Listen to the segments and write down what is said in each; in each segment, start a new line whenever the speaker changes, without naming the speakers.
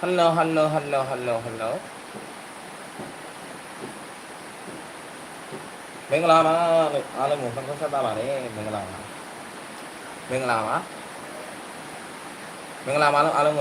Hello hello hello hello hello မင်္ဂလာပါလို့အားလုံးကိုနှုတ်ဆက်တာပါတယ်မင်္ဂလာပါမင်္ဂလာပါမင်္ဂလာပါလို့အားလုံး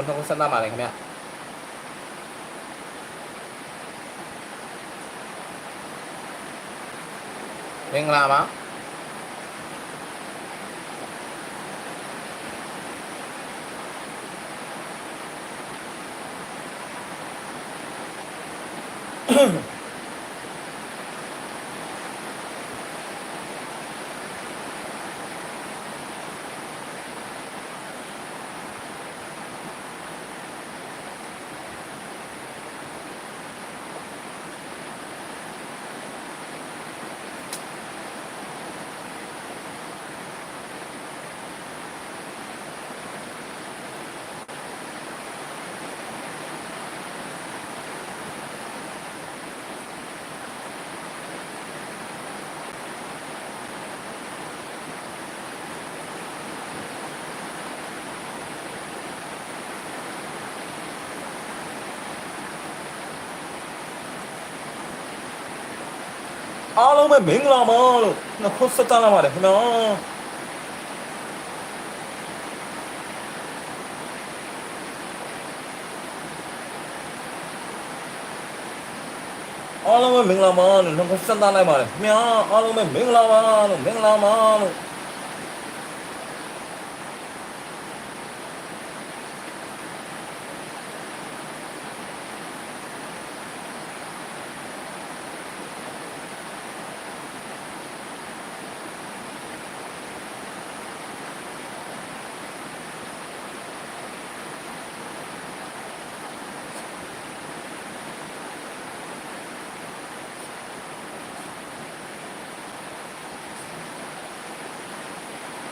အားလုံးပဲမင်္ဂလာပါလို့နှုတ်ဆက်တာပါတယ်ခင်ဗျာအားလုံးပဲမင်္ဂလာပါလို့နှုတ်ဆက်တာလိုက်ပါတယ်ခင်ဗျာအားလုံးပဲမင်္ဂလာပါလို့မင်္ဂလာပါလို့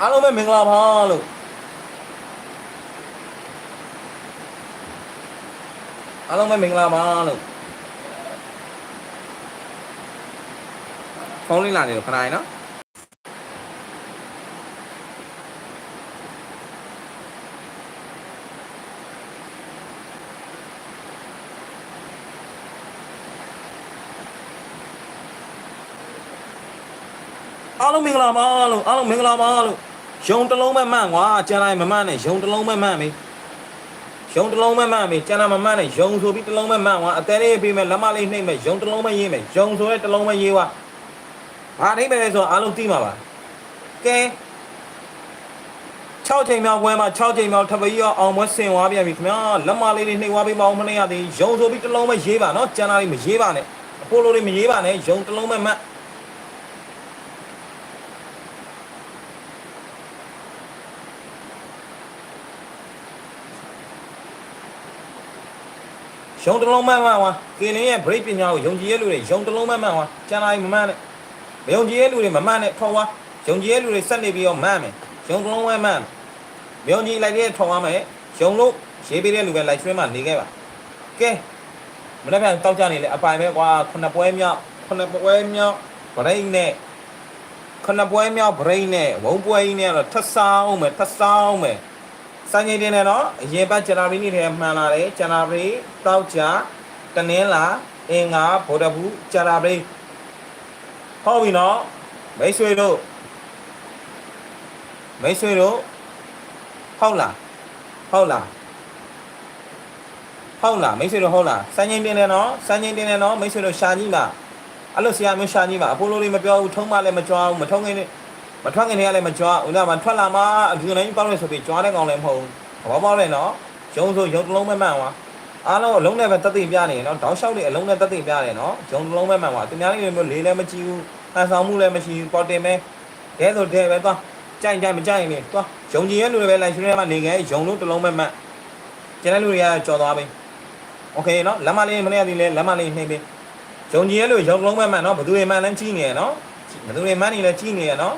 အားလုံးပဲမင်္ဂလာပါလို့အားလုံးပဲမင်္ဂလာပါလို့ဖုန်းလေးလာနေတော့ခဏရနော်အားလုံးမင်္ဂလာပါလို့အားလုံးမင်္ဂလာပါလို့ ရုံတစ်လုံးပဲမှန်ကွာကျန်လိုက်မမှန်နဲ့ရုံတစ်လုံးပဲမှန်ပြီရုံတစ်လုံးပဲမှန်ပြီကျန်တာမမှန်နဲ့ရုံဆိုပြီးတစ်လုံးပဲမှန်ကွာအသေးလေးပြီးမဲ့လက်မလေးနှိမ့်မဲ့ရုံတစ်လုံးပဲရေးမယ်ရုံဆိုတဲ့တစ်လုံးပဲရေးွားဘာနှိမ့်မယ်လဲဆိုတော့အားလုံးသိမှာပါကဲ6ချိန်မြောက်ပွဲမှာ6ချိန်မြောက်ထပ်ပြီးတော့အောင်ပွဲဆင်သွားပြန်ပြီခင်ဗျာလက်မလေးတွေနှိမ့်သွားပြီးမအောင်မနေရသေးရုံဆိုပြီးတစ်လုံးပဲရေးပါနော်ကျန်တာလေးမရေးပါနဲ့အဖိုးလိုတွေမရေးပါနဲ့ရုံတစ်လုံးပဲမှန် ရုံတစ်လုံးမှန်မှန်ဝါကင်းလင်းရဲ့ break ပညာကိုယုံကြည်ရဲ့လူတွေရုံတစ်လုံးမှန်မှန်ဝါကျန်လာရင်မမှန်နဲ့မယုံကြည်ရဲ့လူတွေမမှန်နဲ့ထော်ဝါယုံကြည်ရဲ့လူတွေဆက်နေပြီးတော့မှန်မယ်ရုံတစ်လုံးမှန်မှန်မယုံကြည်လိုက်တဲ့ထော်ဝါမယ်ရုံလို့ရေးပေးတဲ့လူပဲလိုက်ဆွဲမှနေခဲ့ပါကဲမနေ့ကတောက်ကြနေလေအပိုင်ပဲကွာခုနှစ်ပွဲမြောက်ခုနှစ်ပွဲမြောက် break နဲ့ခုနှစ်ပွဲမြောက် break နဲ့ဝုံပွဲကြီးနဲ့တော့ထပ်ဆောင်မယ်ထပ်ဆောင်မယ် စံချိန်တင်တယ်နော်အရင်ပတ်ဂျနာဗီနေ့ထဲမှန်လာတယ်ဂျနာဗီတောက်ကြတနင်္လာအင်္ဂါဗုဒ္ဓဘူးဂျနာဗီဟုတ်ပြီနော်မိတ်ဆွေတို့မိတ်ဆွေတို့ဟုတ်လားဟုတ်လားဟုတ်လားမိတ်ဆွေတို့ဟုတ်လားစံချိန်တင်တယ်နော်စံချိန်တင်တယ်နော်မိတ်ဆွေတို့ရှာကြည့်ပါအဲ့လိုဆရာမျိုးရှာကြည့်ပါအဖိုးလိုလေးမပြောဘူးထုံးမလည်းမကြွားဘူးမထုံးခင် မထွက်ခင်တည်းကလည်းမကြွားဦးလာမထွက်လာမှအကူနိုင်ပေါက်လို့ဆိုပြီးကြွားတဲ့ကောင်လည်းမဟုတ်ဘူးဘောပေါက်เลยနော်ရုံဆိုရုံတစ်လုံးပဲမှန်သွားအားလုံးအလုံးနဲ့ပဲတက်သိပြနေနော်တောက်လျှောက်တွေအလုံးနဲ့တက်သိပြနေနော်ရုံတစ်လုံးပဲမှန်သွားသူများလေးမျိုးလေးလည်းမကြည့်ဘူးအန်ဆောင်မှုလည်းမရှိဘူးပေါ်တင်မဲတဲဆိုတဲပဲသွားကြိုင်ကြိုင်မကြိုင်နေသွားရုံကြီးရဲ့လူတွေပဲလိုက်ရွှေထဲမှာနေခဲ့ရုံလို့တစ်လုံးပဲမှန်ကျန်တဲ့လူတွေကကြော်သွားပြီโอเคနော်လက်မလေးမနေ့ကဒီလဲလက်မလေးနှိမ့်ပြီရုံကြီးရဲ့လူရုံတစ်လုံးပဲမှန်နော်ဘသူတွေမှန်လဲကြီးနေရနော်ဘသူတွေမှန်နေလဲကြီးနေရနော်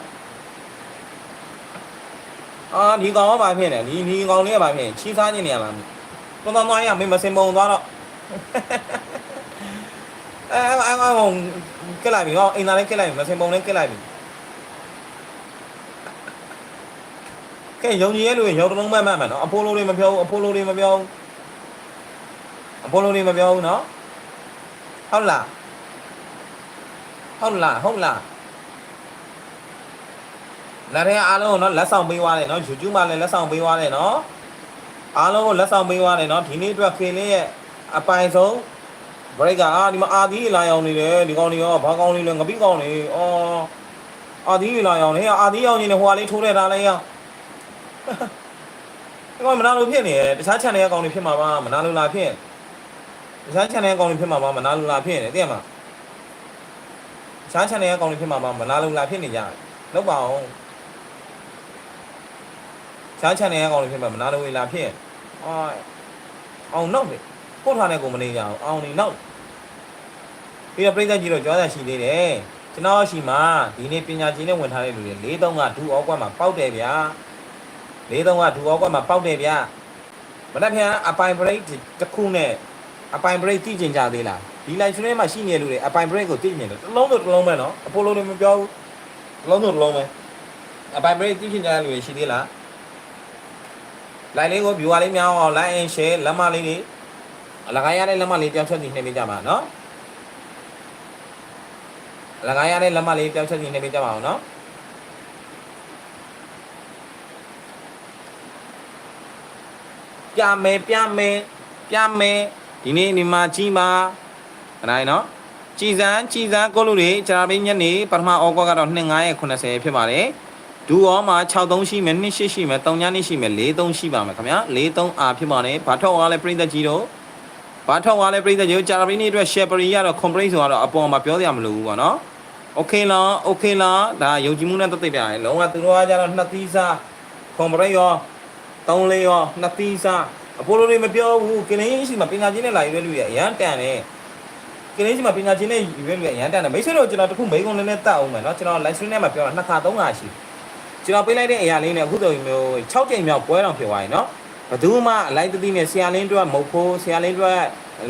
အာဒီကောင်ကဘာဖြစ်နေဒီဒီကောင်လေးကဘာဖြစ်ချီးစားနေနေရလားတော်တော်သွားရမင်းမစင်ပုံသွားတော့အဲအဲအဲကောင်ကလိုက်ပြီဟောအိမ်သားလေးကလိုက်ပြီမစင်ပုံလေးကလိုက်ပြီကဲယုံကြည်ရဲ့လူရုံတလုံးမှတ်မှတ်မယ်နော်အဖိုးလိုတွေမပြောဘူးအဖိုးလိုတွေမပြောဘူးအပေါ်လိုတွေမပြောဘူးနော်ဟုတ်လားဟုတ်လားဟုတ်လား လာတဲ့အားလုံးကိုနော်လက်ဆောင်ပေးသွားတယ်နော် YouTube မှာလည်းလက်ဆောင်ပေးသွားတယ်နော်အားလုံးကိုလက်ဆောင်ပေးသွားတယ်နော်ဒီနေ့အတွက်ခေလင်းရဲ့အပိုင်ဆုံး break ကအာဒီမှာအာသီးလာရောင်နေတယ်ဒီကောင်တွေရောဘာကောင်တွေလဲငပိကောင်တွေအော်အာသီးလာရောင်နေအာသီးရောင်နေတယ်ဟိုကလေးထိုးတဲ့ဒါလေးရောဒီကောင်မနာလို့ဖြစ်နေတယ်တခြား channel ရဲ့ကောင်တွေဖြစ်မှာပါမနာလို့လာဖြစ်တခြား channel ရဲ့ကောင်တွေဖြစ်မှာပါမနာလို့လာဖြစ်နေတယ်သိရမလားတခြား channel ရဲ့ကောင်တွေဖြစ်မှာပါမနာလို့လာဖြစ်နေကြတယ်လောက်ပါအောင် တခြား channel ရဲ့ကောင်တွေဖြစ်မှာမနာလို့လာဖြစ်အော်အောင်နောက်တယ်ပို့ထားတဲ့ကိုမနေကြအောင်အောင်နေနောက်ပြီးတော့ပြိဿကြီးတော့ကြွားရရှိသေးတယ်ကျွန်တော်ရှိမှဒီနေ့ပညာရှင်နဲ့ဝင်ထားတဲ့လူတွေ၄၃ကဒူအောကွက်မှာပေါက်တယ်ဗျာ၄၃ကဒူအောကွက်မှာပေါက်တယ်ဗျာမနေ့ကအပိုင်ဘရိတ်တစ်ခုနဲ့အပိုင်ဘရိတ်တည်ကျင်ကြသေးလားဒီ live stream မှာရှိနေတဲ့လူတွေအပိုင်ဘရိတ်ကိုတည်ကျင်တယ်တစ်လုံးတော့တစ်လုံးပဲနော်အပိုလိုတွေမပြောဘူးတစ်လုံးတော့တစ်လုံးပဲအပိုင်ဘရိတ်တည်ကျင်ကြတဲ့လူတွေရှိသေးလား line လေးကို viewer လေးများအောင် like and share လက်မလေးတွေအလကားရတဲ့လက်မလေးတောင်းချက်စီနှိမ့်ပေးကြပါနော်လကားရတဲ့လက်မလေးပြောင်းချက်စီနေပေးကြပါအောင်နော်ပြမယ်ပြမယ်ပြမယ်ဒီနေ့ဒီမှာကြီးမှာအဲ့ဒါနော်ကြည်စံကြည်စံကိုလူတွေကြာပေးညနေပထမဩဂုတ်ကတော့29ရက်80ဖြစ်ပါတယ် ဒူအောမှာ63ရှိမယ်28ရှိမယ်3ညနေရှိမယ်43ရှိပါမယ်ခင်ဗျာ43အာဖြစ်ပါတယ်ဘာထောက်အားလဲပြိသက်ကြီးတို့ဘာထောက်အားလဲပြိသက်ကြီးတို့ကြာပေးနေ့အတွက် share ပရီရတော့ complaint ဆိုတော့အပေါ်မှာပြောစရာမလိုဘူးပေါ့နော် โอเคလားโอเคလားဒါယုံကြည်မှုနဲ့တက်သိပြရတယ်လုံးဝသူတို့ကကြတော့နှစ်သီးစားကွန်ပရိတ်ရောသုံးလေးရောနှစ်သီးစားအပိုလိုတွေမပြောဘူးကလင်းရှိမှာပညာချင်းနဲ့လာရွေးလူရအရန်တန်တယ်ကလင်းရှိမှာပညာချင်းနဲ့ရွေးလူရအရန်တန်တယ်မိတ်ဆွေတို့ကျွန်တော်တခုမိကုန်းလေးနဲ့တတ်အောင်မယ်เนาะကျွန်တော် live stream နဲ့မှာပြောတာနှစ်ခါသုံးခါရှိ ကျွန်တော်ပေးလိုက်တဲ့အရာလေးနဲ့အခုတော့မျိုး6ချိန်မြောက်ပွဲတော်ဖြစ်သွားရင်နော်ဘသူမှအလိုက်တသိနဲ့ဆရာလင်းတွက်မုတ်ဖိုးဆရာလင်းတွက်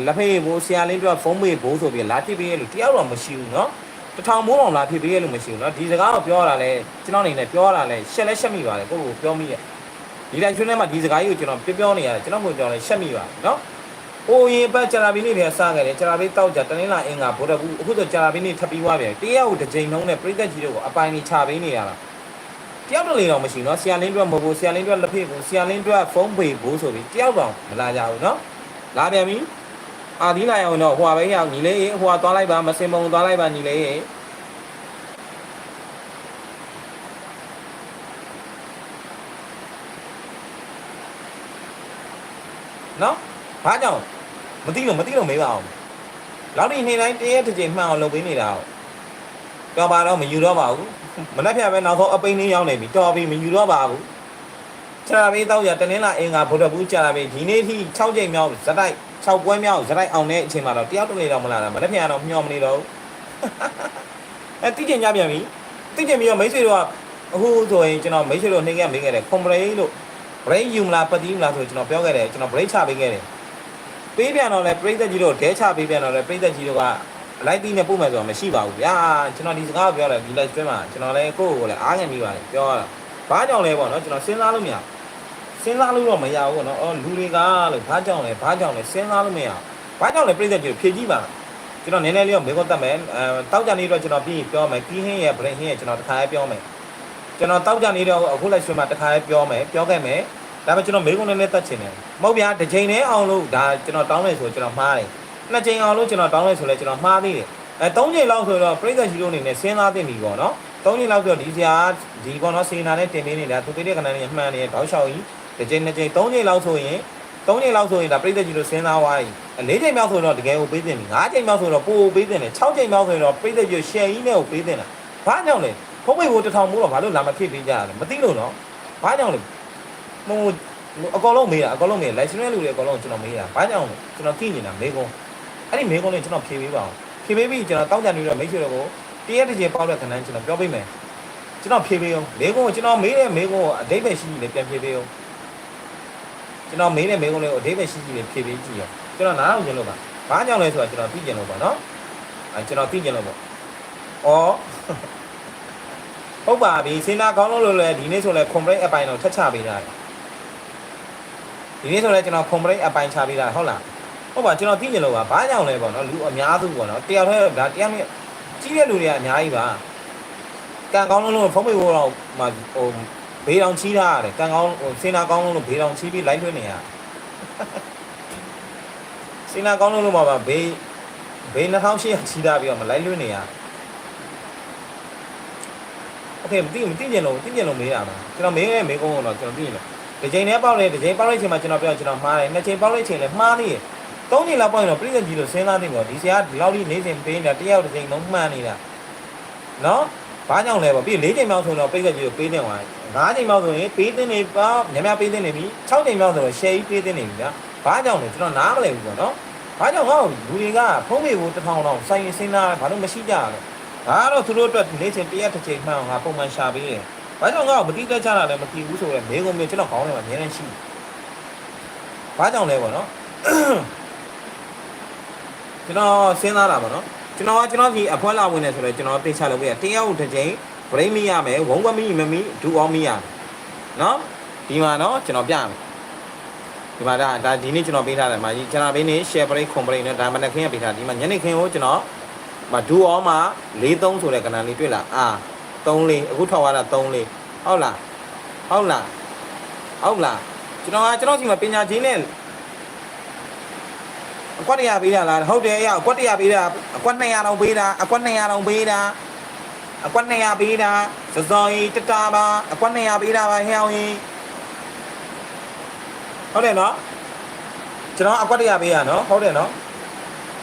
လက်ဖေးဘိုးဆရာလင်းတွက်ဖုံးမေဘိုးဆိုပြီးလာဖြစ်ပေးရလို့တယောက်တော့မရှိဘူးနော်တထောင်မိုးအောင်လာဖြစ်ပေးရလို့မရှိဘူးနော်ဒီစကားကိုပြောရတာလဲကျွန်တော်အနေနဲ့ပြောရတာလဲရှက်လဲရှက်မိပါတယ်ကိုယ့်ကိုပြောမိရဲ့ဒီတိုင်းချွန်းထဲမှာဒီစကားကြီးကိုကျွန်တော်ပြပြောနေရတယ်ကျွန်တော်ကိုပြောလဲရှက်မိပါတယ်နော်အိုရင်ပတ်ကြရာဘီနေ့ပြန်စခဲ့တယ်ကြရာဘီတောက်ကြတနင်္လာအင်္ဂါဗုဒ္ဓဘူးအခုဆိုကြရာဘီနေ့ထပ်ပြီးွားပြန်တရက်ကိုတစ်ချိန်လုံးနဲ့ပြိသက်ကြီးတို့ကိုအပိုင်ကြီးချပေးနေရတာ တယောက်တော့လေတော့မရှိနော်ဆရာလင်းတွက်မဟုတ်ဘူးဆရာလင်းတွက်လက်ဖေ့ဘူးဆရာလင်းတွက်ဖုန်းပေဘူးဆိုပြီးတယောက်တော့မလာကြဘူးနော်လာပြန်ပြီအာဒီလာရအောင်တော့ဟွာပဲရအောင်ညီလေးဟွာသွားလိုက်ပါမစင်မုံသွားလိုက်ပါညီလေးနော်ဘာကြောင့်မသိလို့မသိလို့မေးပါအောင်နောက်နေ့နေ့တိုင်းတရက်တစ်ချိန်မှန်အောင်လုပ်ပေးနေတာတော့ပါတော့မယူတော့ပါဘူး မနှက်ဖြတ်ပဲနောက်ဆုံးအပိန်းလေးရောက်နေပြီတော်ပြီမယူတော့ပါဘူးခြာပေးတော့ရတနင်္လာအင်္ဂါဗုဒ္ဓဘူးကြာပြီဒီနေ့ထိ6ချိန်မြောက်ဇက်တိုက်6ပွဲမြောက်ဇက်တိုက်အောင်တဲ့အချိန်မှာတော့တယောက်တလေတော့မလာတာမနှက်ဖြတ်တော့မျောမနေတော့အဲတိကျင်ကြပြန်ပြီတိကျင်ပြီးတော့မိတ်ဆွေတို့ကအခုဆိုရင်ကျွန်တော်မိတ်ဆွေတို့နှိမ့်ခဲ့မေးခဲ့တယ်ကွန်ပရိလို့ break ယူမလားပတ်တီးမလားဆိုကျွန်တော်ပြောခဲ့တယ်ကျွန်တော် break ချပေးခဲ့တယ်ပေးပြန်တော့လဲပြိသက်ကြီးတို့ဒဲချပေးပြန်တော့လဲပြိသက်ကြီးတို့ကအ လိုက်တီးနဲ့ပို့မယ်ဆိုတော့မရှိပါဘူးဗျာကျွန်တော်ဒီစကားကိုပြောတယ်ဒီ live stream မှာကျွန်တော်လည်းကိုယ့်ကိုယ်လည်းအားငယ်မိပါတယ်ပြောရတာဘာကြောင့်လဲပေါ့နော်ကျွန်တော်စဉ်းစားလို့မရစဉ်းစားလို့တော့မရဘူးပေါ့နော်အော်လူတွေကလို့ဘာကြောင့်လဲဘာကြောင့်လဲစဉ်းစားလို့မရဘာကြောင့်လဲပြိသက်ကြီးတို့ဖြည့်ကြည့်ပါကျွန်တော်နည်းနည်းလေးတော့မေးခွန်းတက်မယ်အဲတောက်ကြနေတော့ကျွန်တော်ပြီးပြောမယ်ကီးဟင်းရဲ့ brain ဟင်းရဲ့ကျွန်တော်တစ်ခါလေးပြောမယ်ကျွန်တော်တောက်ကြနေတော့အခု live stream မှာတစ်ခါလေးပြောမယ်ပြောခဲ့မယ်ဒါပေမဲ့ကျွန်တော်မေးခွန်းနဲ့လည်းတတ်ချင်တယ်မဟုတ်ဗျာတစ်ချိန်နဲ့အောင်လို့ဒါကျွန်တော်တောင်းလိုက်ဆိုကျွန်တော်မှားတယ် နှစ်ချိန်အောင်လို့ကျွန်တော်တောင်းလိုက်ဆိုလဲကျွန်တော်မှားသေးတယ်အဲသုံးချိန်လောက်ဆိုတော့ပြိဿရှိလို့နေနဲ့စဉ်းစားသိပြီပေါ့နော်သုံးချိန်လောက်ဆိုတော့ဒီစရာဒီပေါ့နော်စေနာနဲ့တင်ပေးနေတာသူပေးတဲ့ခဏလေးမှန်နေတောက်လျှောက်ကြီးတစ်ချိန်နှစ်ချိန်သုံးချိန်လောက်ဆိုရင်သုံးချိန်လောက်ဆိုရင်ဒါပြိဿကြီးလို့စဉ်းစားသွားပြီလေးချိန်မြောက်ဆိုတော့တကယ်ကိုပေးတင်ပြီငါးချိန်မြောက်ဆိုတော့ပို့ပေးတင်တယ်၆ချိန်မြောက်ဆိုရင်တော့ပြိဿကြီးရှယ်ကြီးနဲ့ကိုပေးတင်တာဘာကြောင့်လဲဖုန်းမိတ်ဘိုးတစ်ထောင်မိုးတော့ဘာလို့လာမဖြစ်ပေးကြရလဲမသိလို့နော်ဘာကြောင့်လဲဟိုအကောင်လုံးမေးတာအကောင်လုံးမေး license လူတွေအကောင်လုံးကျွန်တော်မေးတာဘာကြောင့်လဲကျွန်တော်သိနေတာမေးကုန်း အဲ့ဒီမေးကုန်းလေးကျွန်တော်ဖြေပေးပါအောင်ဖြေပေးပြီးကျွန်တော်တောင်းကြနေတော့မိတ်ဆွေတွေကိုတရက်တစ်ချိန်ပေါက်တဲ့ခဏန်းကျွန်တော်ပြောပေးမယ်ကျွန်တော်ဖြေပေးအောင်မေးကုန်းကိုကျွန်တော်မေးတဲ့မေးကုန်းကိုအတိတ်ပဲရှိရှိလေးပြန်ဖြေပေးအောင်ကျွန်တော်မေးတဲ့မေးကုန်းလေးကိုအတိတ်ပဲရှိရှိလေးဖြေပေးကြည့်အောင်ကျွန်တော်နားအောင်ကျင်လို့ပါဘာကြောင့်လဲဆိုတော့ကျွန်တော်သိကျင်လို့ပါနော်အဲကျွန်တော်သိကျင်လို့ပေါ့ဩဟုတ်ပါပြီစင်နာကောင်းလို့လို့လဲဒီနေ့ဆိုလဲ complaint အပိုင်းတော့ထက်ချပေးတာတယ်ဒီနေ့ဆိုလဲကျွန်တော် complaint အပိုင်းချပေးတာဟုတ်လား ဟုတ်ပါကျွန်တော်သိနေလို့ပါဘာကြောင့်လဲပေါ့နော်လူအများစုပေါ့နော်တယောက်တည်းဒါတရားမြင့်ကြီးတဲ့လူတွေကအများကြီးပါကံကောင်းလုံးလို့ဖုံးမေဖို့တော့ဟိုဘေးတောင်ချီးထားရတယ်ကံကောင်းဟိုစင်နာကောင်းလုံးလို့ဘေးတောင်ချီးပြီးလိုက်ထွေးနေရစင်နာကောင်းလုံးလို့မှာပါဘေးဘေး2800ချီးထားပြီးတော့မလိုက်လွှင့်နေရโอเคမသိမသိကျင်လို့သိကျင်လို့မေးတာပါကျွန်တော်မေးရဲမေးကုန်တော့ကျွန်တော်သိရင်လို့ဒီချိန်နဲ့ပေါက်လေဒီချိန်ပေါက်လိုက်ချိန်မှာကျွန်တော်ပြောကျွန်တော်မှားတယ်နှစ်ချိန်ပေါက်လိုက်ချိန်လည်းမှားသေးတယ် သုံးချိန်လောက်ပေါ့ရင်တော့ပြိဿကြီးလို့စဉ်းစားနေပေါ့ဒီဆရာဒီလောက်ကြီးနေစဉ်ပေးနေတာတယောက်တစ်ချိန်လုံးမှန်နေတာနော်ဘာကြောင့်လဲပေါ့ပြီး၄ချိန်မြောက်ဆိုတော့ပြိဿကြီးကိုပေးနေသွားတယ်၅ချိန်မြောက်ဆိုရင်ပေးတင်နေပါများများပေးတင်နေပြီ၆ချိန်မြောက်ဆိုတော့ share ကြီးပေးတင်နေပြီဗျာဘာကြောင့်လဲကျွန်တော်နားမလည်ဘူးပေါ့နော်ဘာကြောင့်ငါ့ကိုလူတွေကဖုံးပေကိုတစ်ထောင်တော့စိုင်းစဉ်းစားဘာလို့မရှိကြရလဲဒါကတော့သူတို့အတွက်နေစဉ်တရက်တစ်ချိန်မှန်အောင်ငါပုံမှန်ရှာပေးတယ်ဘာကြောင့်ငါ့ကိုမတိတက်ကြတာလဲမသိဘူးဆိုတော့မေကုံမျိုးကျွန်တော်ခေါင်းထဲမှာအများနဲ့ရှိဘာကြောင့်လဲပေါ့နော် ကျွန်တော်စဉ်းစားတာပေါ့နော်ကျွန်တော်ကကျွန်တော်ဒီအဖွဲလာဝင်နေဆိုတော့ကျွန်တော်သိချလုပ်ပြရတယောက်တစ်ချိန်ဗရိတ်မိရမယ်ဝုံကမိမမိဒူအောင်မိရမယ်နော်ဒီမှာနော်ကျွန်တော်ပြမယ်ဒီမှာဒါဒါဒီနေ့ကျွန်တော်ပေးထားတယ်မှာကျွန်တော်ဘေးနေ့ share break ခွန် break နဲ့ဒါမနက်ခင်းကပေးထားဒီမှာညနေခင်းကိုကျွန်တော်မဒူအောင်မှာ43ဆိုတဲ့ကဏ္ဍလေးတွေ့လားအာ3လေးအခုထောက်ရတာ3လေးဟုတ်လားဟုတ်လားဟုတ်လားကျွန်တော်ကကျွန်တော်စီမှာပညာချင်းနဲ့ အကွက်100ပေးတာလားဟုတ်တယ်ရအကွက်100ပေးတာအကွက်200တောင်ပေးတာအကွက်200တောင်ပေးတာအကွက်200ပေးတာစစော်ကြီးတတာပါအကွက်200ပေးတာပါဟဲ့အောင်ကြီးဟုတ်တယ်နော်ကျွန်တော်အကွက်100ပေးရနော်ဟုတ်တယ်နော်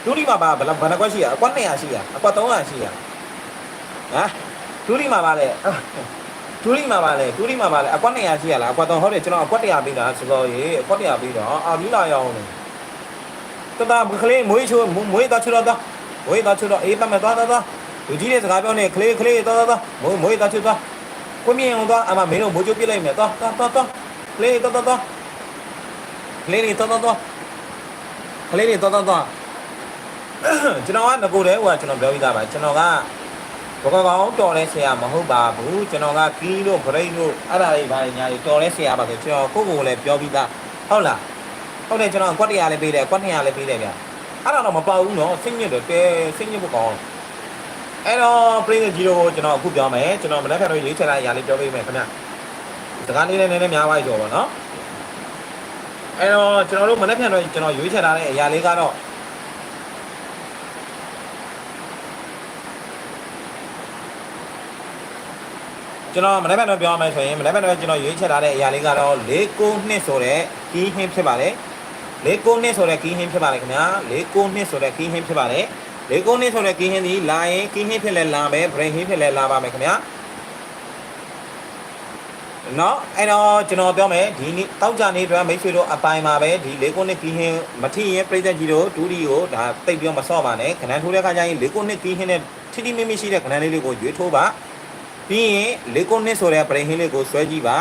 ဒုတိမှာပါဘယ်လောက်ဘယ်နှကွက်ရှိရအကွက်200ရှိရအကွက်300ရှိရဟမ်ဒုတိမှာပါလေဒုတိမှာပါလေဒုတိမှာပါလေအကွက်200ရှိရလားအကွက်3ဟုတ်တယ်ကျွန်တော်အကွက်100ပေးတာစစော်ကြီးအကွက်100ပေးတော့အာပြီးလာရအောင်လေ တတကလေးမွေးချိုးမွေးတော့ချိုးတော့မွေးတော့ချိုးတော့အေးပတ်မဲ့သွားသွားသွားလူကြီးတဲ့စကားပြောနေကလေးကလေးသွားသွားသွားမွေးမွေးတော့ချိုးသွားကိုမြင်အောင်သွားအမမင်းတို့မိုးချိုးပြစ်လိုက်မယ်သွားသွားသွားသွားကလေးသွားသွားသွားကလေးတွေသွားသွားသွားကလေးတွေသွားသွားသွားကျွန်တော်ကငကိုတဲ့ဟိုကကျွန်တော်ပြောပြီးသားပါကျွန်တော်ကဘကောကောင်တော်တဲ့ဆရာမဟုတ်ပါဘူးကျွန်တော်ကကီးလို့ဗရိတ်လို့အဲ့ဒါတွေဘာတွေညာတွေတော်တဲ့ဆရာပါဆိုကျွန်တော်ကိုကိုကိုလည်းပြောပြီးသားဟုတ်လား ဟုတ်တယ်ကျွန်တော်ကွက်100လည်းပေးတယ်ကွက်200လည်းပေးတယ်ဗျအဲ့ဒါတော့မပေါဘူးနော်စိတ်ညစ်တယ်တဲစိတ်ညစ်ဖို့ကောင်းအဲ့တော့ပရိသတ်ကြီးတို့ကိုကျွန်တော်အခုပြောမယ်ကျွန်တော်မနေ့ကတော့ရွေးချယ်လိုက်ရလေးပြောပေးမယ်ခင်ဗျစကားလေးလည်းနည်းနည်းများပါကြောပါနော်အဲ့တော့ကျွန်တော်တို့မနေ့ကတော့ကျွန်တော်ရွေးချယ်ထားတဲ့အရာလေးကတော့ကျွန်တော်မနေ့ကတော့ပြောရမယ်ဆိုရင်မနေ့ကတော့ကျွန်တော်ရွေးချယ်ထားတဲ့အရာလေးကတော့၄9နှစ်ဆိုတဲ့ကီးဟင်းဖြစ်ပါတယ် ၄နှစ်ဆိုတဲ့ကီးဟင်းဖြစ်ပါတယ်ခင်ဗျာ၄နှစ်ဆိုတဲ့ကီးဟင်းဖြစ်ပါတယ်၄နှစ်ဆိုတဲ့ကီးဟင်းဒီလာရင်ကီးဟင်းဖြစ်လဲလာမယ်ဘရိတ်ဟင်းဖြစ်လဲလာပါမယ်ခင်ဗျာနော်အဲ့တော့ကျွန်တော်ပြောမယ်ဒီနေ့တောက်ကြနေတော့မိတ်ဆွေတို့အပိုင်မှာပဲဒီ၄ခုနှစ်ကီးဟင်းမထီရင်ပြည်သက်ကြီးတို့ဒူဒီကိုဒါတိတ်ပြောမဆော့ပါနဲ့ခဏထိုးတဲ့ခါကျရင်၄ခုနှစ်ကီးဟင်းနဲ့ထိထိမိမိရှိတဲ့ခဏလေးလေးကိုရွေးထိုးပါပြီးရင်၄ခုနှစ်ဆိုတဲ့ပရိဟင်းလေးကိုဆွဲကြည့်ပါ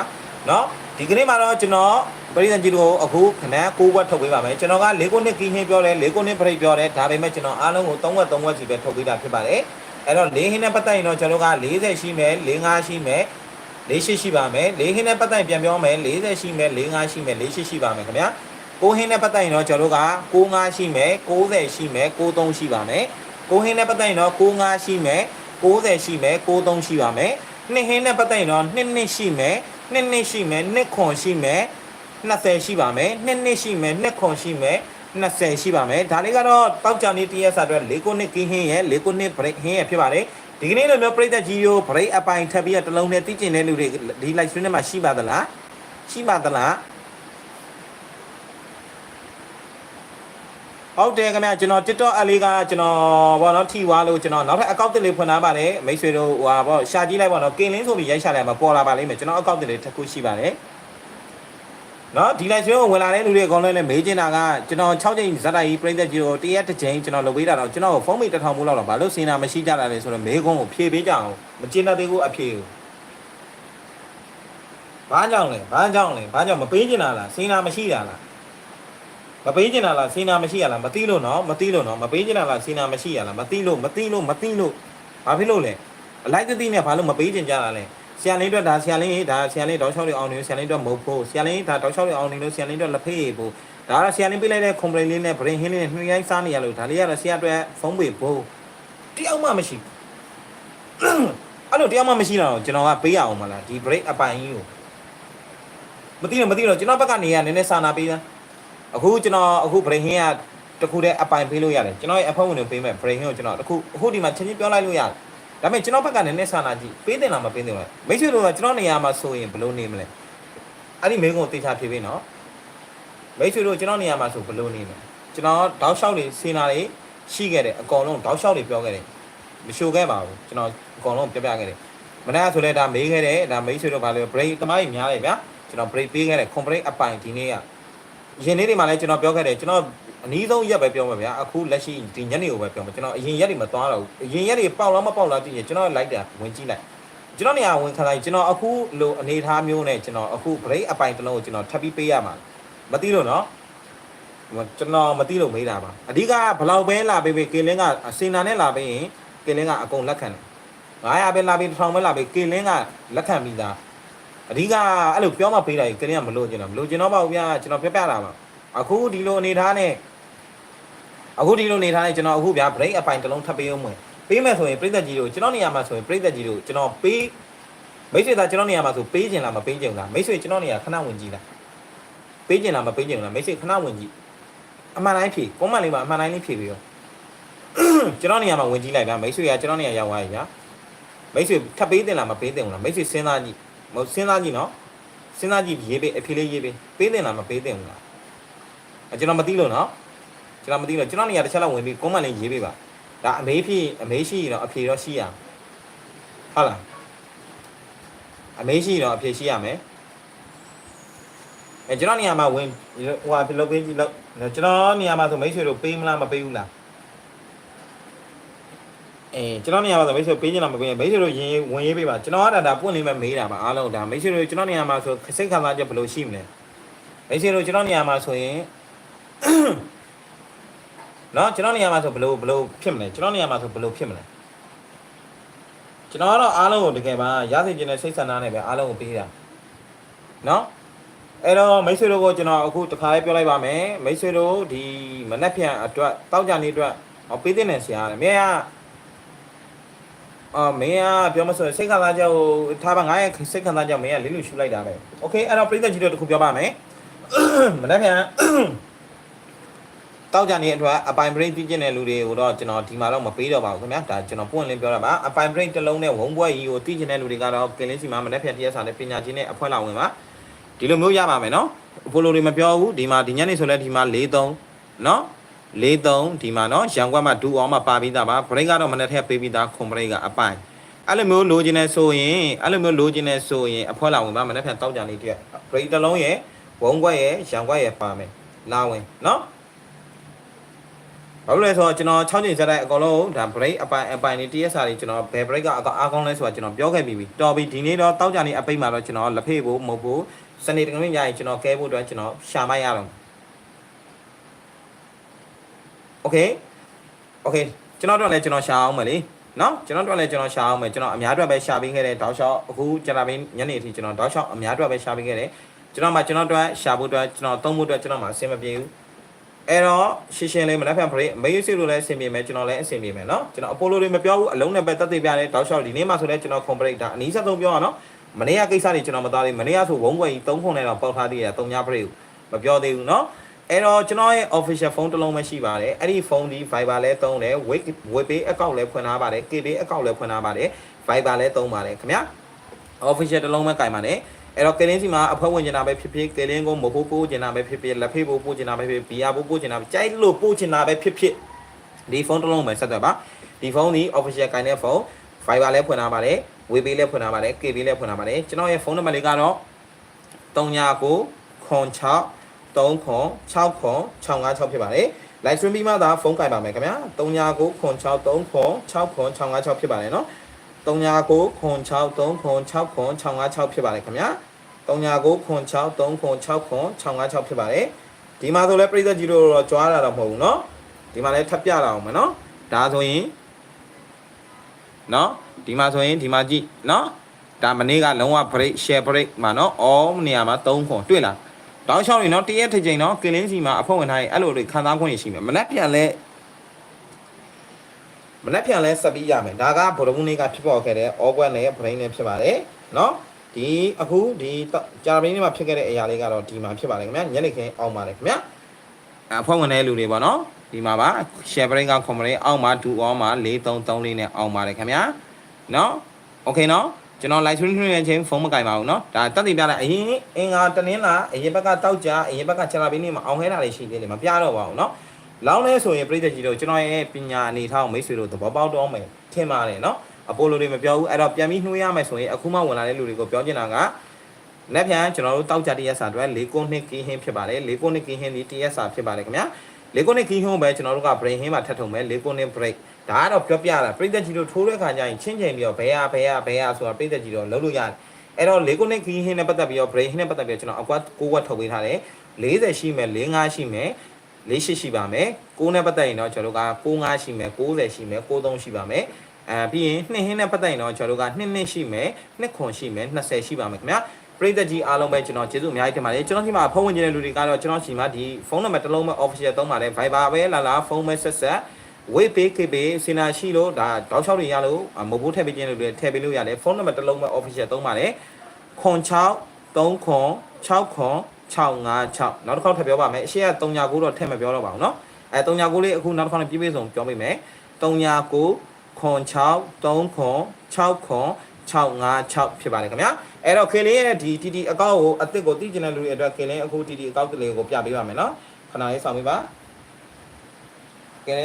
နော်ဒီကနေ့မှာတော့ကျွန်တော် ပရိသတ်ကြီးတို့အခုခဏ6ဘွက်ထုတ်ပေးပါမယ်ကျွန်တော်ကလေးကုန်းနှစ်ကင်းဟင်းပြောတယ်လေးကုန်းနှစ်ပရိပြောတယ်ဒါပေမဲ့ကျွန်တော်အားလုံးကို3ဘွက်3ဘွက်စီပဲထုတ်ပေးတာဖြစ်ပါတယ်အဲ့တော့လေးဟင်းနဲ့ပတ်သက်ရင်တော့ကျွန်တော်က40ရှိမယ်45ရှိမယ်48ရှိပါမယ်လေးဟင်းနဲ့ပတ်သက်ရင်ပြန်ပြောမယ်40ရှိမယ်45ရှိမယ်48ရှိပါမယ်ခင်ဗျာကိုဟင်းနဲ့ပတ်သက်ရင်တော့ကျွန်တော်က65ရှိမယ်90ရှိမယ်93ရှိပါမယ်ကိုဟင်းနဲ့ပတ်သက်ရင်တော့65ရှိမယ်60ရှိမယ်63ရှိပါမယ်နှစ်ဟင်းနဲ့ပတ်သက်ရင်တော့နှစ်နှစ်ရှိမယ်နှစ်နှစ်ရှိမယ်နှစ်ခွန်ရှိမယ် 20ရှိပါမယ်နှစ်နှစ်ရှိမယ်နှစ်ခွန်ရှိမယ်20ရှိပါမယ်ဒါလေးကတော့တောက်ကြနေတရက်စာအတွက်၄ခုနှစ်ကင်းဟင်းရဲ့၄ခုနှစ် break ဟင်းရဲ့ဖြစ်ပါတယ်ဒီကနေ့လိုမျိုးပြိသက်ကြီးကို break အပိုင်ထပ်ပြီးတော့တလုံးနဲ့သိကျင်တဲ့လူတွေဒီ live stream ထဲမှာရှိပါသလားရှိပါသလားဟုတ်တယ်ခင်ဗျာကျွန်တော် TikTok အလေးကကျွန်တော်ဘောနော်ထီဝါလို့ကျွန်တော်နောက်ထပ် account တစ်လေးဖွင့်ထားပါတယ်မိတ်ဆွေတို့ဟိုဟာဘောရှာကြည့်လိုက်ပါတော့ကင်လင်းဆိုပြီးရိုက်ရှာလိုက်မှာပေါ်လာပါလိမ့်မယ်ကျွန်တော် account တစ်လေးတစ်ခုရှိပါတယ် နော်ဒီလိုက်ဆွေးကိုဝင်လာတဲ့လူတွေအကုန်လုံးလည်းမေးချင်တာကကျွန်တော်6ချိန်ဇက်တိုက်ကြီးပြိသက်ကြီးကိုတရက်တစ်ချိန်ကျွန်တော်လုပ်ပေးတာတော့ကျွန်တော်ဖုန်းမိတစ်ထောင်မို့လောက်တော့ဘာလို့စင်တာမရှိကြတာလဲဆိုတော့မေးခွန်းကိုဖြေပေးကြအောင်မကျင်တတ်သေးဘူးအဖြေကိုဘာကြောင့်လဲဘာကြောင့်လဲဘာကြောင့်မပေးချင်တာလားစင်တာမရှိတာလားမပေးချင်တာလားစီနာမရှိရလားမသိလို့နော်မသိလို့နော်မပေးချင်တာလားစီနာမရှိရလားမသိလို့မသိလို့မသိလို့ဘာဖြစ်လို့လဲအလိုက်တသိနဲ့ဘာလို့မပေးချင်ကြတာလဲ ဆရာလေးတို့ဒါဆရာလေးဒါဆရာလေးတောက်ချောက်လေးအောင်နေဆရာလေးတို့မဟုတ်ဖို့ဆရာလေးဒါတောက်ချောက်လေးအောင်နေလို့ဆရာလေးတို့လက်ဖေးဖို့ဒါကတော့ဆရာလင်းပေးလိုက်တဲ့ complaint လေးနဲ့ brain healing နဲ့နှွေးရိုင်းစားနေရလို့ဒါလေးကတော့ဆရာအတွက်ဖုန်းပေဘိုးတယောက်မှမရှိဘူးအဲ့လိုတယောက်မှမရှိတော့ကျွန်တော်ကပေးရအောင်မလားဒီ break အပိုင်ကြီးကိုမသိတော့မသိတော့ကျွန်တော်ဘက်ကနေရနည်းနည်းစာနာပေးသားအခုကျွန်တော်အခု brain healing ကတခုတည်းအပိုင်ပေးလို့ရတယ်ကျွန်တော်ရဲ့အဖုံးဝင်ကိုပေးမယ် brain healing ကိုကျွန်တော်တခုအခုဒီမှာချင်းချင်းပြောလိုက်လို့ရတယ် ဒါပေမဲ့ကျွန်တော်ဘက်ကနည်းနည်းစာနာကြည့်ပေးတယ်လားမပေးတယ်လားမိတ်ဆွေတို့ကကျွန်တော်နေရာမှာဆိုရင်ဘယ်လိုနေမလဲအဲ့ဒီမင်းကိုတေချာဖြေပေးနော်မိတ်ဆွေတို့ကျွန်တော်နေရာမှာဆိုဘယ်လိုနေလဲကျွန်တော်တောက်လျှောက်တွေစေနာတွေရှိခဲ့တယ်အကောင်လုံးတောက်လျှောက်တွေပြောခဲ့တယ်မရှိုးခဲ့ပါဘူးကျွန်တော်အကောင်လုံးပြပြခဲ့တယ်မနေ့ကဆိုလဲဒါမေးခဲ့တယ်ဒါမိတ်ဆွေတို့ဗာလဲ break တမိုင်းများတယ်ဗျာကျွန်တော် break ပေးခဲ့တယ် complete အပိုင်ဒီနေ့ကရင်နေ့တွေမှာလဲကျွန်တော်ပြောခဲ့တယ်ကျွန်တော် အနည်းဆုံးရက်ပဲပြောမှာဗျာအခုလက်ရှိဒီညနေကိုပဲပြောမှာကျွန်တော်အရင်ရက်တွေမသွားတော့ဘူးအရင်ရက်တွေပေါက်လားမပေါက်လားကြည့်ရင်ကျွန်တော်လိုက်တာဝင်ကြည့်လိုက်ကျွန်တော်နေရာဝင်ခါတိုင်းကျွန်တော်အခုလိုအနေထားမျိုးနဲ့ကျွန်တော်အခု break အပိုင်တစ်လုံးကိုကျွန်တော်ထပ်ပြီးပေးရမှာမသိလို့နော်ကျွန်တော်မသိလို့မေးတာပါအဓိကဘလောက်ပဲလာပေးပေးကေလင်းကစင်နာနဲ့လာပေးရင်ကေလင်းကအကုန်လက်ခံတယ်900ပဲလာပေး1000ပဲလာပေးကေလင်းကလက်ခံပြီးသားအဓိကအဲ့လိုပြောမှပေးတာကေလင်းကမလို့ကျင်တော့မလို့ကျင်တော့ပါဘူးဗျာကျွန်တော်ပြပြတာပါအခုဒီလိုအနေထားနဲ့ အခုဒီလိုအနေထားနဲ့ကျွန်တော်အခုဗျာ break အပိုင်တစ်လုံးထပ်ပေးအောင်မယ်ပေးမယ်ဆိုရင်ပြိသက်ကြီးတို့ကျွန်တော်နေရာမှာဆိုရင်ပြိသက်ကြီးတို့ကျွန်တော်ပေးမိတ်ဆွေသားကျွန်တော်နေရာမှာဆိုပေးခြင်းလားမပေးခြင်းလားမိတ်ဆွေကျွန်တော်နေရာခဏဝင်ကြည့်လားပေးခြင်းလားမပေးခြင်းလားမိတ်ဆွေခဏဝင်ကြည့်အမှန်တိုင်းဖြေကွန်မန့်လေးမှာအမှန်တိုင်းလေးဖြေပြီးတော့ကျွန်တော်နေရာမှာဝင်ကြည့်လိုက်ဗျာမိတ်ဆွေကကျွန်တော်နေရာရောက်သွားပြီဗျာမိတ်ဆွေထပ်ပေးတင်လားမပေးတင်ဘူးလားမိတ်ဆွေစဉ်းစားကြည့်မဟုတ်စဉ်းစားကြည့်နော်စဉ်းစားကြည့်ရေးပေးအဖြေလေးရေးပေးပေးတင်လားမပေးတင်ဘူးလားအကျွန်တော်မသိလို့နော် ကျွန်တော်မသိလို့ကျွန်တော်နေရာတစ်ချက်လောက်ဝင်ပြီးကွန်မန့်လေးရေးပေးပါဒါအမေးဖြေအမေးရှိရင်တော့အဖြေတော့ရှိရဟုတ်လားအမေးရှိရင်တော့အဖြေရှိရမယ်အဲကျွန်တော်နေရာမှာဝင်ဟိုဟာလုပ်ပေးကြည့်လို့ကျွန်တော်နေရာမှာဆိုမိတ်ဆွေတို့ပေးမလားမပေးဘူးလားအဲကျွန်တော်နေရာမှာဆိုမိတ်ဆွေပေးချင်လားမပေးရင်မိတ်ဆွေတို့ရင်ဝင်ရေးပေးပါကျွန်တော်ကဒါဒါပွင့်လေးမဲ့မေးတာပါအားလုံးဒါမိတ်ဆွေတို့ကျွန်တော်နေရာမှာဆိုစိတ်ခံစားချက်ဘယ်လိုရှိမလဲမိတ်ဆွေတို့ကျွန်တော်နေရာမှာဆိုရင် နော်ကျွန်တော်နေရာမှာဆိုဘယ်လိုဘယ်လိုဖြစ်မလဲကျွန်တော်နေရာမှာဆိုဘယ်လိုဖြစ်မလဲကျွန်တော်ကတော့အားလုံးကိုတကယ်ပါရစေခြင်းနဲ့စိတ်ဆန္ဒနဲ့ပဲအားလုံးကိုပေးတာနော် အဲ့တော့မိတ်ဆွေတို့ကိုကျွန်တော်အခုတခါလေးပြောလိုက်ပါမယ်မိတ်ဆွေတို့ဒီမနက်ဖြန်အတွက်တောက်ကြနေအတွက်ဟောပေးတဲ့နေဆရာတယ်မင်းကအော်မင်းကပြောမဆိုစိတ်ခံစားချက်ကိုထားပါငါရဲ့စိတ်ခံစားချက်မင်းကလေးလူရှူလိုက်တာပဲโอเคအဲ့တော့ပြိတ္တကြီးတို့တခုပြောပါမယ်မနက်ဖြန် တောက်ကြနေအတွက်အပိုင် brain သိကျင်တဲ့လူတွေကိုတော့ကျွန်တော်ဒီမှာတော့မပေးတော့ပါဘူးခင်ဗျာဒါကျွန်တော်ပွင့်လင်းပြောတာပါအပိုင် brain တစ်လုံးနဲ့ဝုံဘွဲကြီးကိုသိကျင်တဲ့လူတွေကတော့ကင်လင်းစီမှာမနက်ဖြန်တရက်စာနဲ့ပညာချင်းနဲ့အဖွဲလာဝင်ပါဒီလိုမျိုးရပါမယ်နော်အဖိုလိုတွေမပြောဘူးဒီမှာဒီညနေဆိုလဲဒီမှာ43နော်43ဒီမှာနော်ရန်ကွက်မှာဒူအောင်မှာပါပြီးသားပါဘရိတ်ကတော့မနေ့ထက်ပေးပြီးသားခွန်ဘရိတ်ကအပိုင်အဲ့လိုမျိုးလိုချင်နေဆိုရင်အဲ့လိုမျိုးလိုချင်နေဆိုရင်အဖွဲလာဝင်ပါမနေ့ဖက်တောက်ကြလေးတည်းဘရိတ်တစ်လုံးရဲ့ဝုံကွက်ရဲ့ရန်ကွက်ရဲ့ပါမယ်လာဝင်နော် ဘာလို့လဲဆိုတော့ကျွန်တော်6ချိန်ဆက်တိုက်အကုန်လုံးဒါ break အပိုင်အပိုင်နေ TSR တွေကျွန်တော်ဘယ် break ကအကောင်းအကောင်းလဲဆိုတော့ကျွန်တော်ပြောခဲ့ပြီးပြီတော်ပြီဒီနေ့တော့တောက်ကြနေအပိတ်မှာတော့ကျွန်တော်လက်ဖေးဖို့မဟုတ်ဘူးစနေတကယ်ညရင်ကျွန်တော်ကဲဖို့အတွက်ကျွန်တော်ရှာမိုက်ရအောင် Okay Okay ကျွန်တော်တို့လည်းကျွန်တော်ရှာအောင်မယ်လေနော်ကျွန်တော်တို့လည်းကျွန်တော်ရှာအောင်မယ်ကျွန်တော်အများအတွက်ပဲရှာပေးခဲ့တယ်တောက်လျှောက်အခုကျွန်တော်ညနေအထိကျွန်တော်တောက်လျှောက်အများအတွက်ပဲရှာပေးခဲ့တယ်ကျွန်တော်မှကျွန်တော်တို့ရှာဖို့အတွက်ကျွန်တော်သုံးဖို့အတွက်ကျွန်တော်မှအဆင်မပြေဘူး အဲ့တော့ရှင်းရှင်းလေးမနက်ဖြန်ပရိမေးစစ်လို့လည်းအဆင်ပြေမယ်ကျွန်တော်လည်းအဆင်ပြေမယ်နော်ကျွန်တော်အပိုလိုတွေမပြောဘူးအလုံးနဲ့ပဲတက်သိပြတယ်တောက်လျှောက်ဒီနေ့မှဆိုလည်းကျွန်တော်ကွန်ပရိတ်ဒါအနည်းဆက်ဆုံးပြောရအောင်နော်မနေ့ကကိစ္စတွေကျွန်တော်မသားသေးမနေ့ကဆိုဝုံးကွယ်ကြီး၃ခုနဲ့တော့ပေါက်ထားသေးတယ်၃ညပရိတ်မပြောသေးဘူးနော်အဲ့တော့ကျွန်တော်ရဲ့ official phone တစ်လုံးပဲရှိပါတယ်အဲ့ဒီ phone ဒီ Viber လည်းသုံးတယ် Wake WePay account လည်းဖွင့်ထားပါတယ် KPay account လည်းဖွင့်ထားပါတယ် Viber လည်းသုံးပါတယ်ခင်ဗျာ official တစ်လုံးပဲကင်ပါတယ် အဲ့တော့ကလင်းစီမှာအဖွဲဝင်ကျင်တာပဲဖြစ်ဖြစ်ကလင်းကိုမဖို့ပို့ကျင်တာပဲဖြစ်ဖြစ်လက်ဖေးပို့ပို့ကျင်တာပဲဖြစ်ဖြစ်ဘီယာပို့ပို့ကျင်တာပဲကြိုက်လို့ပို့ကျင်တာပဲဖြစ်ဖြစ်ဒီဖုန်းတစ်လုံးပဲဆက်သွယ်ပါဒီဖုန်းဒီ official ကင်တဲ့ဖုန်း Viber လဲဖွင့်ထားပါတယ် WePay လဲဖွင့်ထားပါတယ် KB လဲဖွင့်ထားပါတယ်ကျွန်တော်ရဲ့ဖုန်းနံပါတ်လေးကတော့39ခွန်6 3ခွန်6ခွန်656ဖြစ်ပါတယ် live stream ပြီးမှသာဖုန်းကင်ပါမယ်ခင်ဗျာ39ခွန်6 3ခွန်6ခွန်656ဖြစ်ပါတယ်နော်39ခွန် 6 3ခွန်6ခွန်656ဖြစ်ပါတယ်ခင်ဗျာ39ခွန်6 3ခွန်6ခွန်656ဖြစ်ပါတယ်ဒီမှာဆိုလဲပြိသက်ကြီးတို့တော့ကြွားတာတော့မဟုတ်ဘူးเนาะဒီမှာလဲထပ်ပြတာအောင်မယ်เนาะဒါဆိုရင်เนาะဒီမှာဆိုရင်ဒီမှာကြည့်เนาะဒါမနေ့ကလုံးဝ break share break မှာเนาะ all နေရာမှာ3ခွန်တွေ့လား တောင်းလျှောက်နေနော်တရက်တစ်ချိန်နော်ကလင်းစီမှာအဖို့ဝင်ထားရင်အဲ့လိုတွေခံစားခွင့်ရှိမယ်မလက်ပြန်လဲ မလက်ပြန်လဲဆက်ပြီးရမယ်ဒါကဗုဒ္ဓဘူးနေ့ကဖြစ်ပေါ်ခဲ့တဲ့ဩဂွတ်နဲ့ဗရိန်းနဲ့ဖြစ်ပါတယ်နော်ဒီအခုဒီကြာပင်းနေ့မှာဖြစ်ခဲ့တဲ့အရာလေးကတော့ဒီမှာဖြစ်ပါတယ်ခင်ဗျာညနေခင်းအောင်ပါတယ်ခင်ဗျာအဖို့ဝင်တဲ့လူတွေပေါ့နော်ဒီမှာပါ share brain က comment အောက်မှာဒူအောမှာ4334နဲ့အောင်ပါတယ်ခင်ဗျာနော်โอเคနော်ကျွန်တော် live stream နေတဲ့အချိန်ဖုန်းမကင်ပါဘူးเนาะဒါတက်တည်ပြလိုက်အရင်အင်္ဂါတနင်္လာအရင်ဘက်ကတောက်ကြအရင်ဘက်ကခြေလာပင်းနေမှာအောင်ခဲတာတွေရှိသေးတယ်မပြတော့ပါဘူးเนาะ လောင်းလဲဆိုရင်ပြည်သက်ကြီးတို့ကျွန်တော်ရဲ့ပညာအနေထားကိုမိတ်ဆွေတို့သဘောပေါက်တော့မယ်ထင်ပါတယ်နော်အပိုလိုတွေမပြောဘူးအဲ့တော့ပြန်ပြီးနှိုးရမယ်ဆိုရင်အခုမှဝင်လာတဲ့လူတွေကိုပြောချင်တာကလက်ဖြန်ကျွန်တော်တို့တောက်ကြတရားစာအတွက်၄ခုနှစ်ကင်းဟင်းဖြစ်ပါတယ်၄ခုနှစ်ကင်းဟင်းဒီတရားစာဖြစ်ပါတယ်ခင်ဗျာ၄ခုနှစ်ကင်းဟင်းပဲကျွန်တော်တို့က brain ဟင်းမှာထပ်ထုံမယ်၄ခုနှစ် break ဒါကတော့ပြောပြတာပြည်သက်ကြီးတို့ထိုးတဲ့ခါကျရင်ချင်းချိန်ပြီးတော့ဘဲရဘဲရဘဲရဆိုတာပြည်သက်ကြီးတို့လုံးလို့ရတယ်အဲ့တော့၄ခုနှစ်ကင်းဟင်းနဲ့ပတ်သက်ပြီးတော့ brain ဟင်းနဲ့ပတ်သက်ပြီးတော့ကျွန်တော်အကွက်၉ဝက်ထုတ်ပေးထားတယ်40ရှိမယ်45ရှိမယ် ၄ရှိရှိပါမယ်6နဲ့ပတ်သက်ရင်တော့ကျွန်တော်တို့က95ရှိမယ်90ရှိမယ်93ရှိပါမယ်အဲပြီးရင်နှစ်ဟင်းနဲ့ပတ်သက်ရင်တော့ကျွန်တော်တို့က2နှစ်ရှိမယ်2ခွန်ရှိမယ်20ရှိပါမယ်ခင်ဗျာပရိသတ်ကြီးအားလုံးပဲကျွန်တော်ကျေးဇူးအများကြီးတင်ပါတယ်ကျွန်တော်ဒီမှာဖုန်းဝင်နေတဲ့လူတွေကတော့ကျွန်တော်ဒီမှာဒီဖုန်းနံပါတ်တစ်လုံးပဲ official သုံးပါတယ် Viber ပဲလာလာဖုန်းပဲဆက်ဆက်ဝေးပေးခေပေးစင်နာရှိလို့ဒါတောက်လျှောက်တွေရလို့မဟုတ်ဘူးထည့်ပေးခြင်းလို့လည်းထည့်ပေးလို့ရတယ်ဖုန်းနံပါတ်တစ်လုံးပဲ official သုံးပါတယ်ခွန်6 3ခွန်6ခွန် 656နောက်တစ်ခေါက်ထပ်ပြောပါမယ်အရှိက396တော့ထည့်မပြောတော့ပါဘူးเนาะအဲ396လေးအခုနောက်တစ်ခေါက်နဲ့ပြည့်ပြည့်စုံပြောပေးမယ်396ခွန်6 3ခွန်6ခွန်656ဖြစ်ပါတယ်ခင်ဗျာအဲ့တော့ခင်လေးရဲ့ဒီ TT အကောင့်ကိုအစ်စ်ကိုသိကျင်တဲ့လူတွေအတွက်ခင်လေးအခု TT အကောင့်တလေးကိုပြပေးပါမယ်เนาะခဏလေးဆောင်ပေးပါ ကဲ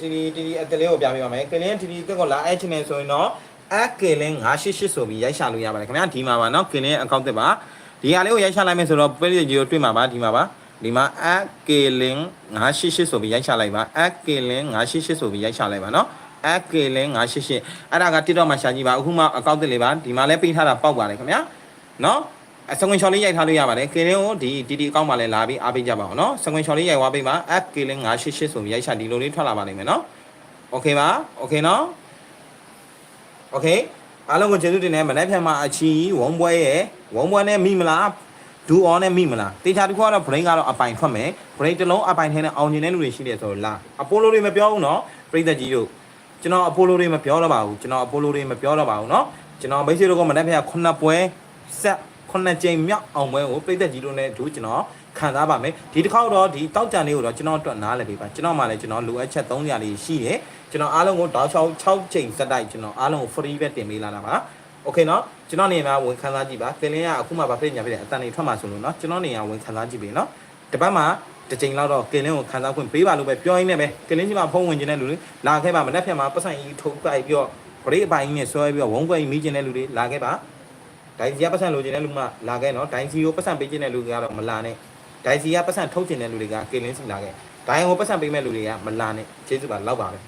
ဒီဒီဒီအတလေးကိုပြပေးပါမယ်ကဲလင်းဒီဒီတက်ကိုလာအဲ့ချင်နေဆိုရင်တော့အကဲလင်း988ဆိုပြီးရိုက်ရှာလို့ရပါတယ်ခင်ဗျာဒီမှာပါเนาะကဲလင်းအကောင့်တက်ပါ ဒီဟာလေးကိုရိုက်ရှာလိုက်မယ်ဆိုတော့ပရိကြီးကိုတွေ့မှာပါဒီမှာပါဒီမှာအကဲလင်း988ဆိုပြီးရိုက်ရှာလိုက်ပါအကဲလင်း988ဆိုပြီးရိုက်ရှာလိုက်ပါเนาะအကဲလင်း988အဲ့ဒါက TikTok မှာရှာကြည့်ပါအခုမှအကောင့်တက်လေးပါဒီမှာလည်းပေးထားတာပေါက်ပါတယ်ခင်ဗျာเนาะအစကွန်ရှော်လေးရိုက်ထားလို့ရပါတယ်ကင်းလင်းကိုဒီဒီဒီအကောင့်မှာလည်းလာပြီးအားပေးကြပါအောင်เนาะစကွန်ရှော်လေးရိုက်သွားပေးပါအကင်းလင်း988ဆိုပြီးရိုက်ချဒီလိုလေးထွက်လာပါလိမ့်မယ်เนาะโอเคပါโอเคเนาะโอเค အားလုံးကိုကျေးဇူးတင်တယ်မနေ့ဖြန်မှာအချီဝုံပွဲရဲ့ဝုံပွဲနဲ့မိမလားဒူအောင်နဲ့မိမလားတေချာတစ်ခုကတော့ brain ကတော့အပိုင်ထွက်မယ် brain တစ်လုံးအပိုင်ထဲနဲ့အောင်မြင်တဲ့လူတွေရှိတယ်ဆိုတော့လာအပိုလိုတွေမပြောဘူးနော်ပြိသက်ကြီးတို့ကျွန်တော်အပိုလိုတွေမပြောတော့ပါဘူးကျွန်တော်အပိုလိုတွေမပြောတော့ပါဘူးနော်ကျွန်တော်မိတ်ဆွေတို့ကမနေ့ဖြန်ခုနှစ်ပွဲဆက်ခုနှစ်ကြိမ်မြောက်အောင်ပွဲကိုပြိသက်ကြီးတို့နဲ့ဒူကျွန်တော် ခံစားပါမယ်ဒီတစ်ခေါက်တော့ဒီတောက်ကြံလေးကိုတော့ကျွန်တော်အတွက်နားလည်ပေးပါကျွန်တော်မှလည်းကျွန်တော်လိုအပ်ချက်300လေးရှိတယ်ကျွန်တော်အားလုံးကိုတောက်ချောင်း6ကြိမ်စက်တိုက်ကျွန်တော်အားလုံးကို free ပဲတင်ပေးလာတာပါโอเคเนาะကျွန်တော်နေမှာဝင်ခံစားကြည့်ပါသင်လင်းကအခုမှဗာဖြစ်ညာဖြစ်တယ်အတန်နေထွက်မှာဆိုလို့เนาะကျွန်တော်နေရာဝင်ခံစားကြည့်ပြီเนาะတပတ်မှာတစ်ချိန်လောက်တော့ကင်လင်းကိုခံစားခွင့်ပေးပါလို့ပဲပြောရင်းနဲ့ပဲကင်လင်းကြီးမှာဖုံးဝင်ခြင်းတဲ့လူတွေလာခဲ့ပါမနေ့ဖြန်မှာပတ်ဆိုင်ကြီးထုတ်ကြိုက်ပြီးတော့ပရိအပိုင်းကြီးနဲ့ဆွဲပြီးတော့ဝုန်းကွက်ကြီးမိခြင်းတဲ့လူတွေလာခဲ့ပါ ဒိုင်စီကပတ်စံလိုချင်တဲ့လူမှလာခဲ့နော်ဒိုင်စီကိုပတ်စံပေးချင်တဲ့လူတွေကတော့မလာနဲ့ ဒိုင်စီကပတ်စံထုတ်ချင်တဲ့လူတွေကကေလင်းစီလာခဲ့ဒိုင်ကိုပတ်စံပေးမဲ့လူတွေကမလာနဲ့ကျေးဇူးပါလောက်ပါပဲ